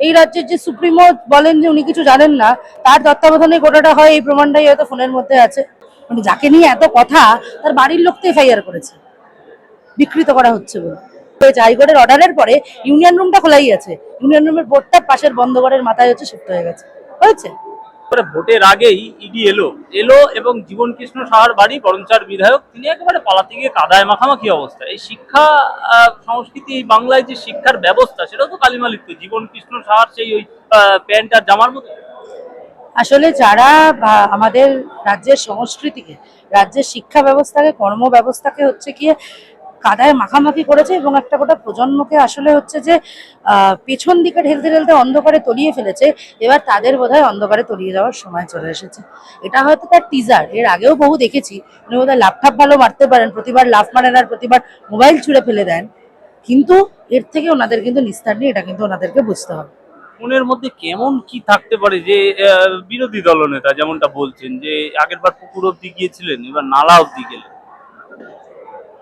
এই রাজ্যের যে সুপ্রিমো বলেন যে উনি কিছু জানেন না, তার তত্ত্বাবধানে গোটাটা হয়, এই প্রমাণটাই হয়তো ফোনের মধ্যে আছে। মানে যাকে নিয়ে এত কথা, তার বাড়ির লোক তো এফআইআর করেছে। বিকৃত করা হচ্ছে বলে। হাইকোর্টের অর্ডারের পরে ইউনিয়ন রুমটা খোলাই আছে। ইউনিয়ন রুমের বোর্ডটা পাশের বন্ধ ঘরের মাথায় হচ্ছে শিফট হয়ে গেছে। হয়েছে? এবারে ভোটের আগেই ইডি এলো। এলো এবং জীবন কৃষ্ণ সাহার বাড়ি, বরঞ্চার বিধায়ক, তিনি একেবারে পালাতে গিয়ে কাদায় মাখামাখি অবস্থা। এই শিক্ষা সংস্কৃতি বাংলায় যে শিক্ষার ব্যবস্থা সেটা তো কালিমালিপ্ত জীবন কৃষ্ণ সাহার সেই ওই প্যান্ট আর জামার মতো। আসলে যারা আমাদের রাজ্যের সংস্কৃতিকে, রাজ্যের শিক্ষা ব্যবস্থাকে কর্ম ব্যবস্থাকে হচ্ছে গিয়ে কাদায় মাখামাখি করেছে এবং একটা গোটা প্রজন্মকে আসলে হচ্ছে যে পেছন দিকে ঢেলতে ঠেলতে অন্ধকারে তলিয়ে ফেলেছে। এবার তাদের বোধহয় অন্ধকারে তলিয়ে যাওয়ার সময় চলে এসেছে। এটা হয়তো তার টিজার এর আগেও বহু দেখেছি। উনি বোধহয় লাফঠাপ ভালো মারতে পারেন, প্রতিবার লাফ মারেন আর প্রতিবার মোবাইল ছুঁড়ে ফেলে দেন। কিন্তু এর থেকে ওনাদের কিন্তু নিস্তার নেই, এটা কিন্তু ওনাদেরকে বুঝতে হবে। মনের মধ্যে কেমন কি থাকতে পারে যে বিরোধী দলনেতা যেমনটা বলছেন যে আগের বার পুকুর অব্দি গিয়েছিলেন, এবার নালা অব্দি গেলেন।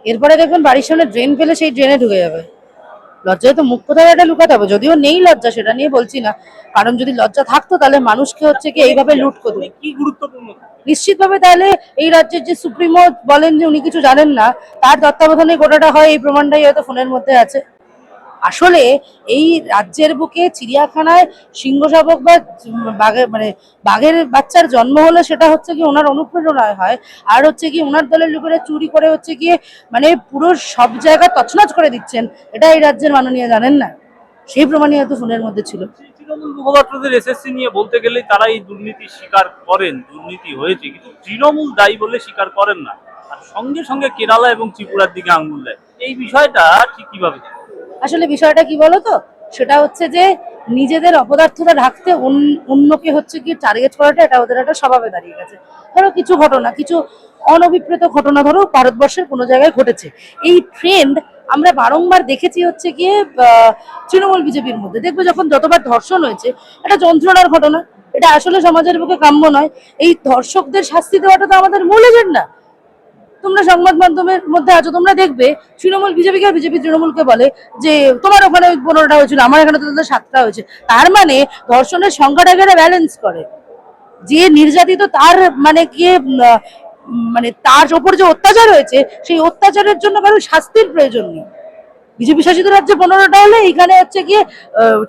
এরপরে দেখবেন বাড়ির সামনে ড্রেন ফেলে সেই ড্রেনে ঢুকে যাবে। লজ্জায় তো মুখ কোথায় একটা লুকাতে হবে যদিও নেই লজ্জা সেটা নিয়ে বলছি না। কারণ যদি লজ্জা থাকতো তাহলে মানুষকে হচ্ছে কি এইভাবে লুট করবে কি গুরুত্বপূর্ণ? নিশ্চিতভাবে তাহলে এই রাজ্যের যে সুপ্রিমো বলেন যে উনি কিছু জানেন না তার তত্ত্বাবধানে গোটাটা হয় এই প্রমাণটাই হয়তো ফোনের মধ্যে আছে। আসলে এই রাজ্যের বুকে চিড়িয়াখানায় সিংহ শাবক বা বাঘের মানে বাঘের বাচ্চার জন্ম হলে সেটা হচ্ছে কি ওনার অনুপ্রেরণায় হয়। আর হচ্ছে কি ওনার দলের লোকেরা চুরি করে হচ্ছে গিয়ে মানে পুরো সব জায়গা তছনছ করে দিচ্ছেন। এটা এই রাজ্যের মাননীয় জানেন না? সেই প্রমাণই হয়তো ফোনের মধ্যে ছিল। তৃণমূল নিয়ে বলতে তারা এই করেন, দুর্নীতি হয়েছে, কিন্তু তৃণমূল দায়ী বলে স্বীকার করেন না। আর সঙ্গে সঙ্গে কেরালা এবং ত্রিপুরার দিকে আঙ্গুল দেয়। এই বিষয়টা ঠিক কীভাবে? আসলে বিষয়টা কি বলো তো সেটা হচ্ছে যে নিজেদের অপদার্থতা ঢাকতে অন্য- অন্যকে হচ্ছে কি টার্গেট করাটা এটা ওদের একটা স্বভাবে দাঁড়িয়ে গেছে। ধরো কিছু ঘটনা, কিছু অনভিপ্রেত ঘটনা ধরো ভারতবর্ষের কোনো জায়গায় ঘটেছে। এই ট্রেন্ড আমরা বারংবার দেখেছি হচ্ছে গিয়ে তৃণমূল বিজেপির মধ্যে। দেখবে যখন যতবার ধর্ষণ হয়েছে, এটা যন্ত্রণার ঘটনা। এটা আসলে সমাজের বুকে কাম্য নয়। এই ধর্ষকদের শাস্তি দেওয়াটা তো আমাদের মূল এজেন্ডা তোমরা সংবাদ মাধ্যমের মধ্যে আছো, তোমরা দেখবে তৃণমূল বিজেপিকে আর বিজেপি তৃণমূলকে বলে যে তোমার ওখানে পনেরোটা হয়েছিল, আমার এখানে তো সাতটা হয়েছে। তার মানে ধর্ষণের সংখ্যাটা এখানে ব্যালেন্স করে। যে নির্যাতিত তার মানে গিয়ে মানে তার ওপর যে অত্যাচার হয়েছে, সেই অত্যাচারের জন্য কারও শাস্তির প্রয়োজন নেই। বিজেপি শাসিত রাজ্যে পনেরোটা হলে এইখানে হচ্ছে গিয়ে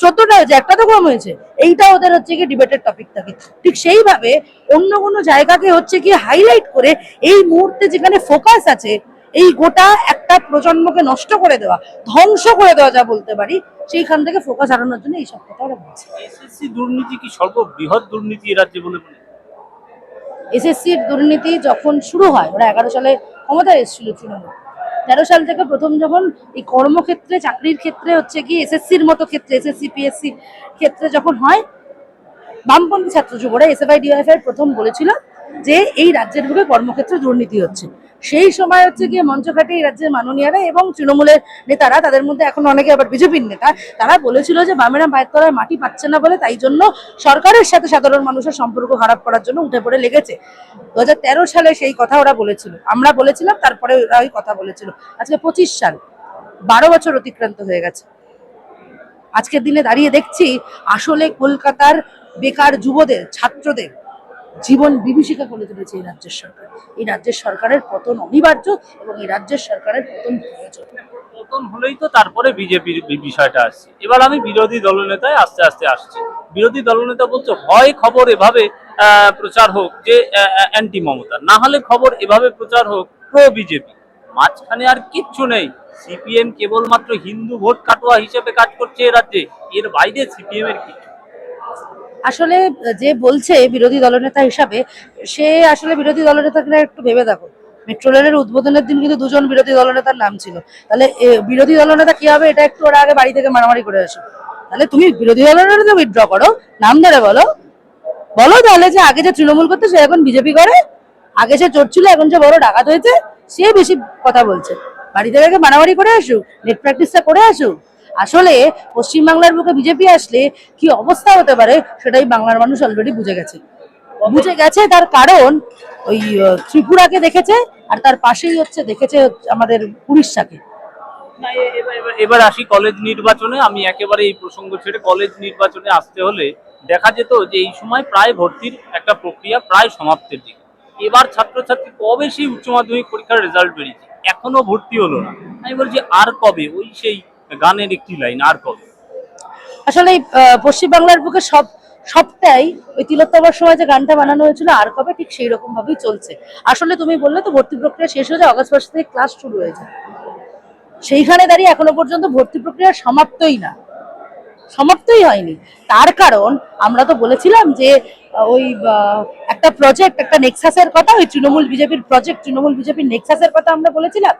চোদ্দটা হয়েছে একটা তো কম হয়েছে। এইটা ওদের হচ্ছে গিয়ে ডিবেটের টপিক থাকে। ঠিক সেইভাবে অন্য কোনো জায়গাকে হচ্ছে গিয়ে হাইলাইট করে এই মুহূর্তে যেখানে ফোকাস আছে এই গোটা একটা প্রজন্মকে নষ্ট করে দেওয়া ধ্বংস করে দেওয়া যা বলতে পারি সেইখান থেকে ফোকাস হারানোর জন্য এইসব কথা ওরা বলছে। এসএসসি দুর্নীতি কি সর্ববৃহৎ দুর্নীতি রাজ্যে বলে? এসএসসির দুর্নীতি যখন শুরু হয় ওরা এগারো সালে ক্ষমতায় এসেছিল তৃণমূল। তেরো সাল থেকে প্রথম যখন এই কর্মক্ষেত্রে, চাকরির ক্ষেত্রে হচ্ছে কি এসএসসির মতো ক্ষেত্রে, এসএসসি, পিএসসি ক্ষেত্রে যখন হয়, বামপন্থী ছাত্র যুবরা এসএফআই ডিওএফআই প্রথম বলেছিল যে এই রাজ্যের বুকে কর্মক্ষেত্রে দুর্নীতি হচ্ছে। সেই সময় হচ্ছে গিয়ে মঞ্চ কাটে এই রাজ্যের মাননীয়রা এবং তৃণমূলের নেতারা, তাদের মধ্যে এখন অনেকে আবার বিজেপির নেতা, তারা বলেছিল যে বামেরা পায়ের মাটি পাচ্ছে না বলে তাই জন্য সরকারের সাথে সাধারণ মানুষের সম্পর্ক খারাপ করার জন্য উঠে পড়ে লেগেছে। দু হাজার তেরো সালে সেই কথা ওরা বলেছিল। আমরা বলেছিলাম, তারপরে ওরা ওই কথা বলেছিল। আজকে পঁচিশ সাল, বারো বছর অতিক্রান্ত হয়ে গেছে। আজকের দিনে দাঁড়িয়ে দেখছি আসলে কলকাতার বেকার যুবদের, ছাত্রদের জীবন বিভীষিকা করে তুলেছে এই রাজ্যের সরকার। এই রাজ্যের সরকারের পতন অনিবার্য এবং এই রাজ্যের সরকারের পতন প্রয়োজন। পতন হলেই তো তারপরে বিজেপির বিষয়টা আসছে। এবার আমি বিরোধী দলনেতায় আস্তে আস্তে আসছি। বিরোধী দলনেতা বলছে হয় খবর এভাবে প্রচার হোক যে অ্যান্টি মমতা। না হলে খবর এভাবে প্রচার হোক প্রো বিজেপি মাঝখানে আর কিচ্ছু নেই। সিপিএম কেবলমাত্র হিন্দু ভোট কাটোয়া হিসেবে কাজ করছে এ রাজ্যে। এর বাইরে সিপিএম এর কিছু আসলে যে বলছে বিরোধী দলনেতা হিসাবে, সে আসলে বিরোধী দলনেতাকে একটু ভেবে দেখো। মেট্রো রেলের উদ্বোধনের দিন কিন্তু দুজন বিরোধী দলনেতার নাম ছিল। তাহলে বিরোধী দলনেতা কি হবে? এটা একটু ওরা আগে বাড়ি থেকে মারামারি করে আসো। তাহলে তুমি বিরোধী দলনেতা উইথড্র করো। নাম ধরে বলো। বলো তাহলে যে আগে যে তৃণমূল করতে, সে এখন বিজেপি করে। আগে সে চোর ছিল, এখন যে বড় ডাকাত হয়েছে। সে বেশি কথা বলছে। বাড়ি থেকে আগে মারামারি করে আসুক নেট প্র্যাকটিসটা করে আসুক। আসলে পশ্চিমবাংলার বুকে বিজেপি আসলে কি অবস্থা হতে পারে সেটাই বাংলার মানুষ অলরেডি বুঝে গেছে। বুঝে গেছে তার কারণ ওই ত্রিপুরাকে দেখেছে আর তার পাশেই হচ্ছে, দেখেছে আমাদের উড়িষ্যাকে। এবার- আসি কলেজ নির্বাচনে। আমি একেবারে এই প্রসঙ্গ ছেড়ে কলেজ নির্বাচনে আসতে হলে দেখা যেত যে এই সময় প্রায় ভর্তির একটা প্রক্রিয়া প্রায় সমাপ্তের দিকে। এবার ছাত্রছাত্রী কবে সেই উচ্চ মাধ্যমিক পরীক্ষার রেজাল্ট বেরিয়েছে? এখনও ভর্তি হলো না। আমি বলছি, আর কবে? ওই সেই গানের একটি লাইন, আর কবে? আসলে পশ্চিমবাংলার বুকে সব, সবটাই ওই তিলোত্তমার সময় যে গানটা বানানো হয়েছিল, আর কবে, ঠিক সেই রকম ভাবেই চলছে। আসলে তুমি বললে তো ভর্তি প্রক্রিয়া শেষ হয়ে যায়, অগস্ট মাস থেকে ক্লাস শুরু হয়ে যায়। সেইখানে দাঁড়িয়ে এখনও পর্যন্ত ভর্তি প্রক্রিয়া সমাপ্তই না। সমাপ্তই হয়নি। তার কারণ আমরা তো বলেছিলাম যে ওই একটা প্রজেক্ট একটা নেক্সাসের কথা, ওই তৃণমূল বিজেপির প্রজেক্ট তৃণমূল বিজেপির নেক্সাসের কথা আমরা বলেছিলাম।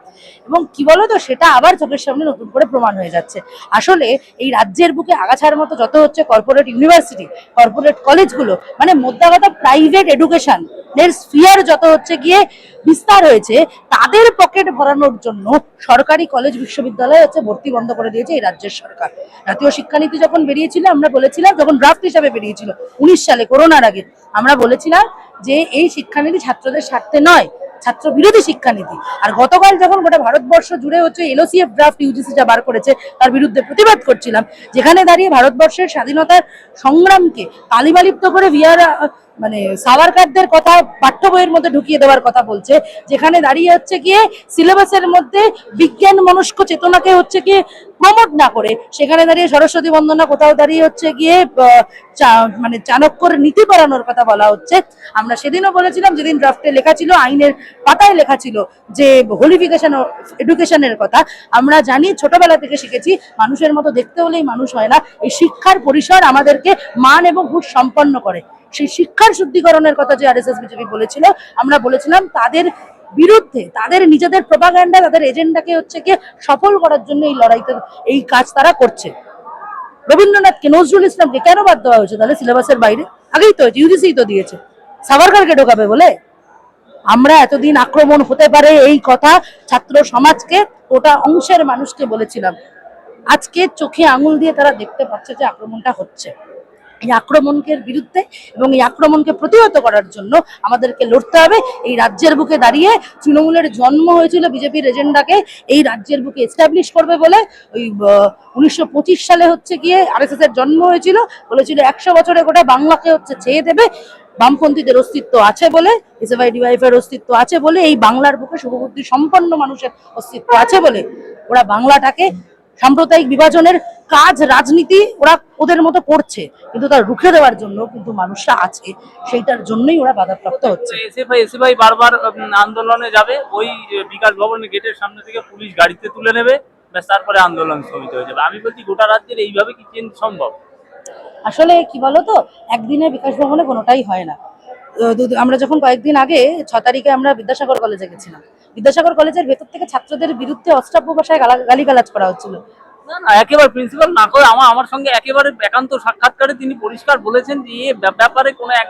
এবং কি বলতো, সেটা আবার চোখের সামনে নতুন করে প্রমাণ হয়ে যাচ্ছে। আসলে এই রাজ্যের বুকে আগাছার মতো যত হচ্ছে কর্পোরেট ইউনিভার্সিটি কর্পোরেট কলেজগুলো মানে মোদ্দা কথা প্রাইভেট এডুকেশন এর স্ফিয়ার যত হচ্ছে গিয়ে বিস্তার হয়েছে, তাদের পকেট ভরানোর জন্য সরকারি কলেজ বিশ্ববিদ্যালয় হচ্ছে ভর্তি বন্ধ করে দিয়েছে এই রাজ্যের সরকার। জাতীয় শিক্ষানীতি যখন বেরিয়েছিল, আমরা বলেছিলাম, যখন ড্রাফট হিসাবে বেরিয়েছিল, উনিশ সালে, করোনার আগে, আমরা বলেছিলাম যে এই শিক্ষানীতি ছাত্রদের স্বার্থে নয় ছাত্র বিরোধী শিক্ষানীতি। আর গতকাল যখন গোটা ভারতবর্ষ জুড়ে হচ্ছে এলওসিএফ ড্রাফট ইউজিসি যা বার করেছে, তার বিরুদ্ধে প্রতিবাদ করছিলাম, যেখানে দাঁড়িয়ে ভারতবর্ষের স্বাধীনতার সংগ্রামকে কালিমালিপ্ত করে ভিআর মানে সাভারকারদের কথা পাঠ্য বইয়ের মধ্যে ঢুকিয়ে দেওয়ার কথা বলছে, যেখানে দাঁড়িয়ে হচ্ছে গিয়ে সিলেবাসের মধ্যে বিজ্ঞান মনস্ক চেতনাকে হচ্ছে গিয়ে প্রমোট না করে, সেখানে দাঁড়িয়ে সরস্বতী বন্দনা, কোথাও দাঁড়িয়ে হচ্ছে গিয়ে মানে চাণক্যর নীতি পড়ানোর কথা বলা হচ্ছে। আমরা সেদিনও বলেছিলাম, যেদিন ড্রাফটে লেখা ছিল, আইনের পাতায় লেখা ছিল যে হোলিফিকেশন এডুকেশনের কথা, আমরা জানি ছোটবেলা থেকে শিখেছি, মানুষের মতো দেখতে হলেই মানুষ হয় না, এই শিক্ষার পরিসর আমাদেরকে মান এবং হুশ সম্পন্ন করে। সেই শিক্ষার শুদ্ধিকরণের কথা যে আরএসএস, বিজেপি বলেছিল, আমরা বলেছিলাম তাদের বিরুদ্ধে, তাদের নিজেদের প্রপাগান্ডা তাদের এজেন্ডাকে হচ্ছে গিয়ে সফল করার জন্য এই লড়াইতে, এই কাজ তারা করছে। রবীন্দ্রনাথকে নজরুল ইসলামকে কেন বাদ দেওয়া হয়েছে তাহলে সিলেবাসের বাইরে? আগেই তো হয়েছে ইউজিসি তো দিয়েছে। সাভারকারকে ঢোকাবে বলে? আমরা এতদিন আক্রমণ হতে পারে এই কথা ছাত্র সমাজকে ওটা অংশের মানুষকে বলেছিলাম। আজকে চোখে আঙুল দিয়ে তারা দেখতে পাচ্ছে যে আক্রমণটা হচ্ছে। এই আক্রমণকে বিরুদ্ধে এবং এই আক্রমণকে প্রতিহত করার জন্য আমাদেরকে লড়তে হবে। এই রাজ্যের বুকে দাঁড়িয়ে তৃণমূলের জন্ম হয়েছিল বিজেপির এজেন্ডাকে, এই রাজ্যের বুকে এস্টাবলিশ করবে বলে ওই উনিশশো পঁচিশ সালে হচ্ছে গিয়ে আরএসএস এর জন্ম হয়েছিল। বলেছিল একশো বছরে গোটা বাংলাকে হচ্ছে ছেয়ে দেবে। বামপন্থীদের অস্তিত্ব আছে বলে এসএফআই ডিওয়াইফ এর অস্তিত্ব আছে বলে, এই বাংলার বুকে শুভবুদ্ধি সম্পন্ন মানুষের অস্তিত্ব আছে বলে ওরা বাংলাটাকে সাম্প্রদায়িক বিভাজনের কাজ রাজনীতি ওরা ওদের মতো করছে কিন্তু তার রুখে দেওয়ার জন্য কিন্তু মানুষরা আছে সেইটার জন্যই ওরা বাধাপ্রাপ্ত হচ্ছে। এসএফআই এসএফআই বারবার আন্দোলনে যাবে ওই বিকাশ ভবনের গেটের সামনে থেকে পুলিশ গাড়িতে তুলে নেবে ব্যাস তারপরে আন্দোলন স্থগিত হয়ে যাবে। আমি বলছি গোটা রাজ্যের এইভাবে কি চেঞ্জ সম্ভব? আসলে কি বলতো একদিনে বিকাশ ভবনে কোনোটাই হয় না। আমরা যখন কয়েকদিন আগে ছ তারিখে আমরা বিদ্যাসাগর কলেজে গেছিলাম। বিদ্যাসাগর কলেজের ভেতর থেকে ছাত্রদের বিরুদ্ধে অস্ত্রাব্য ভাষায় গালা- গালিগালাজ করা হচ্ছিল। একেবারে প্রিন্সিপাল না করে আমার আমার সঙ্গে একেবারে একান্ত সাক্ষাৎকারে তিনি পরিষ্কার বলেছেন যে এ ব্যা- ব্যাপারে কোনো এক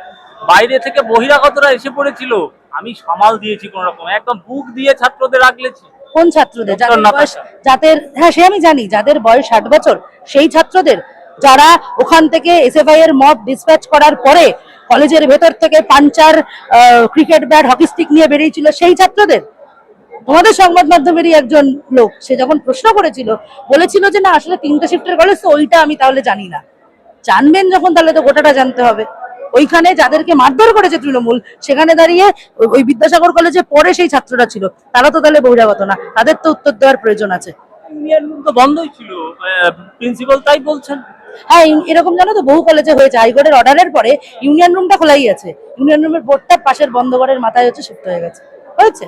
বাইরে থেকে বহিরাগতরা এসে পড়েছিল। আমি সামাল দিয়েছি কোন রকম। একদম বুক দিয়ে ছাত্রদের আগলেছি। কোন ছাত্রদের? যাদের যাদের হ্যাঁ সে আমি জানি যাদের বয়স ষাট বছর সেই ছাত্রদের যারা ওখান থেকে এসএফআই এর মব ডিসপ্যাচ করার পরে কলেজের ভেতর থেকে পাঞ্চার ক্রিকেট ব্যাট হকি স্টিক নিয়ে বেরিয়েছিল সেই ছাত্রদের তোমাদের সংবাদ মাধ্যমেরই একজন লোক সে যখন প্রশ্ন করেছিল বলেছিল যে না আসলে তিনটা শিফটের কলেজ তো ওইটা আমি তাহলে জানি না। জানবেন যখন তাহলে তো গোটাটা জানতে হবে। ওইখানে যাদেরকে মারধর করেছে তৃণমূল সেখানে দাঁড়িয়ে ওই- বিদ্যাসাগর কলেজে পরে সেই ছাত্ররা ছিল। তারা তো তাহলে বহিরাগত না তাদের তো উত্তর দেওয়ার প্রয়োজন আছে। ইউনিয়ন রুম তো বন্ধই ছিল। প্রিন্সিপাল তাই বলছেন? হ্যাঁ এরকম জানো তো বহু কলেজে হয়েছে। হাইকোর্টের অর্ডারের পরে ইউনিয়ন রুমটা খোলাই আছে। ইউনিয়ন রুমের বোর্ডটা পাশের বন্ধ ঘরের মাথায় হচ্ছে শিফট হয়ে গেছে। হয়েছে?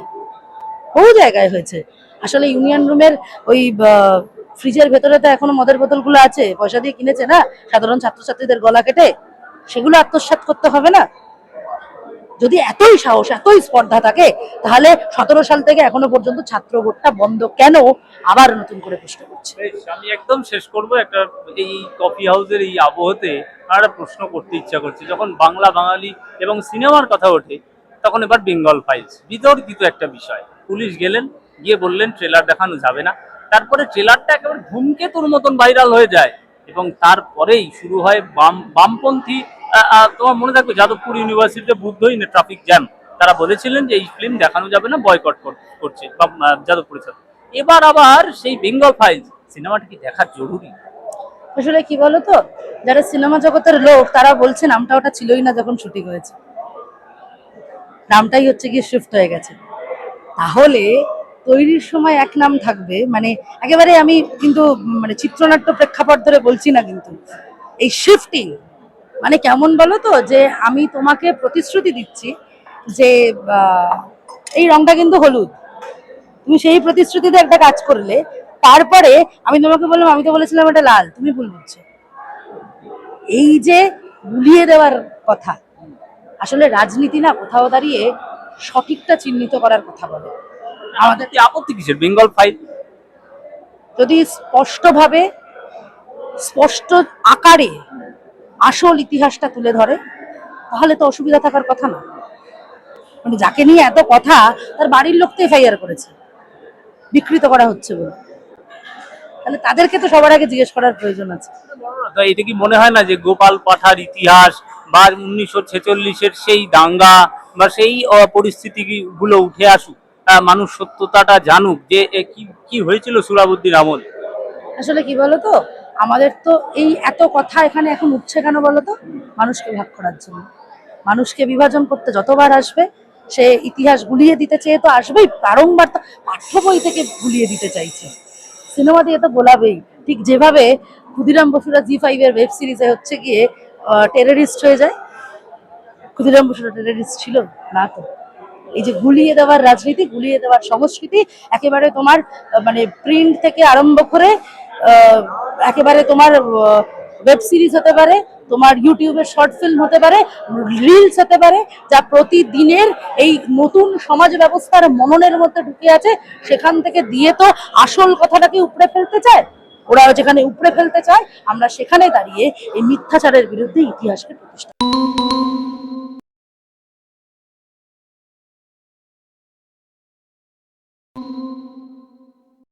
বহু জায়গায় হয়েছে। আসলে ইউনিয়ন রুমের ওই ফ্রিজের ভেতরে তো এখনও মদের বোতলগুলো আছে। পয়সা দিয়ে কিনেছে না? সাধারণ ছাত্রছাত্রীদের গলা কেটে সেগুলো আত্মসাৎ করতে হবে না? যদি এতই সাহস, এতই স্পর্ধা থাকে, তাহলে সতেরো সাল থেকে এখনও পর্যন্ত ছাত্র ভোটটা বন্ধ কেন? আবার নতুন করে প্রশ্ন করছে। আমি একদম শেষ করব একটা, এই কফি হাউসের এই আবহতে একটা প্রশ্ন করতে ইচ্ছা করছে। যখন বাংলা বাঙালি এবং সিনেমার কথা ওঠে, তখন এবার বেঙ্গল ফাইলস, বিতর্কিত একটা বিষয়। পুলিশ গেলেন, গিয়ে বললেন, ট্রেলার দেখানো যাবে না। তারপরে ট্রেলারটা একেবারে ধূমকেতুর মতন ভাইরাল হয়ে যায় এবং তারপরেই শুরু হয় বাম, বামপন্থী তোমার মনে থাকবে যাদবপুর ইউনিভার্সিটিতে বুদ্ধহীন ট্রাফিক জ্যাম। তারা বলেছিলেন যে এই ফিল্ম দেখানো যাবে না বয়কট করছে যাদবপুরের সাথে। এবার আবার সেই বেঙ্গল ফাইল সিনেমাটা কি দেখা জরুরি? আসলে কি বলতো, যারা সিনেমা জগতের লোক, তারা বলছে নামটা ওটা ছিলই না যখন শুটিং হয়েছে। নামটাই হচ্ছে গিয়ে শিফট হয়ে গেছে। তাহলে তৈরির সময় এক নাম থাকবে। মানে একেবারে আমি কিন্তু মানে চিত্রনাট্য প্রেক্ষাপট ধরে বলছি না কিন্তু। এই শিফটিং মানে কেমন বলো তো যে আমি তোমাকে প্রতিশ্রুতি দিচ্ছি যে এই রংটা কিন্তু হলুদ। তুমি সেই প্রতিশ্রুতিতে একটা কাজ করলে, তারপরে আমি তোমাকে বললাম, আমি তো বলেছিলাম এটা লাল, তুমি ভুল বুঝছ। এই যে গুলিয়ে দেওয়ার কথা, আসলে রাজনীতি না কোথাও দাঁড়িয়ে সঠিকটা চিহ্নিত করার কথা বলে। আমাদের আপত্তি কিসের? বেঙ্গল ফাইল যদি স্পষ্টভাবে স্পষ্ট আকারে আসল ইতিহাসটা তুলে ধরে তাহলে তো অসুবিধা থাকার কথা না। মানে যাকে নিয়ে এত কথা তার বাড়ির লোক তো এফআইআর করেছে বিকৃত করা হচ্ছে বলে। তাহলে তাদেরকে তো সবার আগে জিজ্ঞেস করার প্রয়োজন আছে। তো এটা কি মনে হয় না যে গোপাল পাঠার ইতিহাস বা উনিশশো ছেচল্লিশের সেই দাঙ্গা বা সেই আহ, পরিস্থিতি গুলো উঠে আসুক মানুষ সত্যতাটা জানুক যে কি কি হয়েছিল সুরাবুদ্দিন আমল? আসলে কি বলতো? আমাদের তো এই এত কথা এখানে এখন উঠছে কেন বলতো? মানুষকে ভাগ করার জন্য। মানুষকে বিভাজন করতে যতবার আসবে সে ইতিহাস গুলিয়ে দিতে চেয়ে তো আসবেই বারংবার তো পাঠ্য বই থেকে গুলিয়ে দিতে চাইছে। সিনেমা দিয়ে তো বলাবেই ঠিক যেভাবে ক্ষুদিরাম বসুরা জি ফাইভের ওয়েব সিরিজে হচ্ছে গিয়ে টেররিস্ট হয়ে যায় ক্ষুদিরাম বসুরা টেররিস্ট ছিল, না তো? এই যে গুলিয়ে দেওয়ার রাজনীতি, গুলিয়ে দেওয়ার সংস্কৃতি, একেবারে তোমার মানে প্রিন্ট থেকে আরম্ভ করে একেবারে তোমার ওয়েব সিরিজ হতে পারে, তোমার ইউটিউবের শর্ট ফিল্ম হতে পারে রিলস হতে পারে, যা প্রতিদিনের এই নতুন সমাজ ব্যবস্থার মননের মধ্যে ঢুকে আছে, সেখান থেকে দিয়ে তো আসল কথাটাকে উপড়ে ফেলতে চায়। ওরা যেখানে উপড়ে ফেলতে চায়, আমরা সেখানে দাঁড়িয়ে এই মিথ্যাচারের বিরুদ্ধে ইতিহাসকে প্রতিষ্ঠা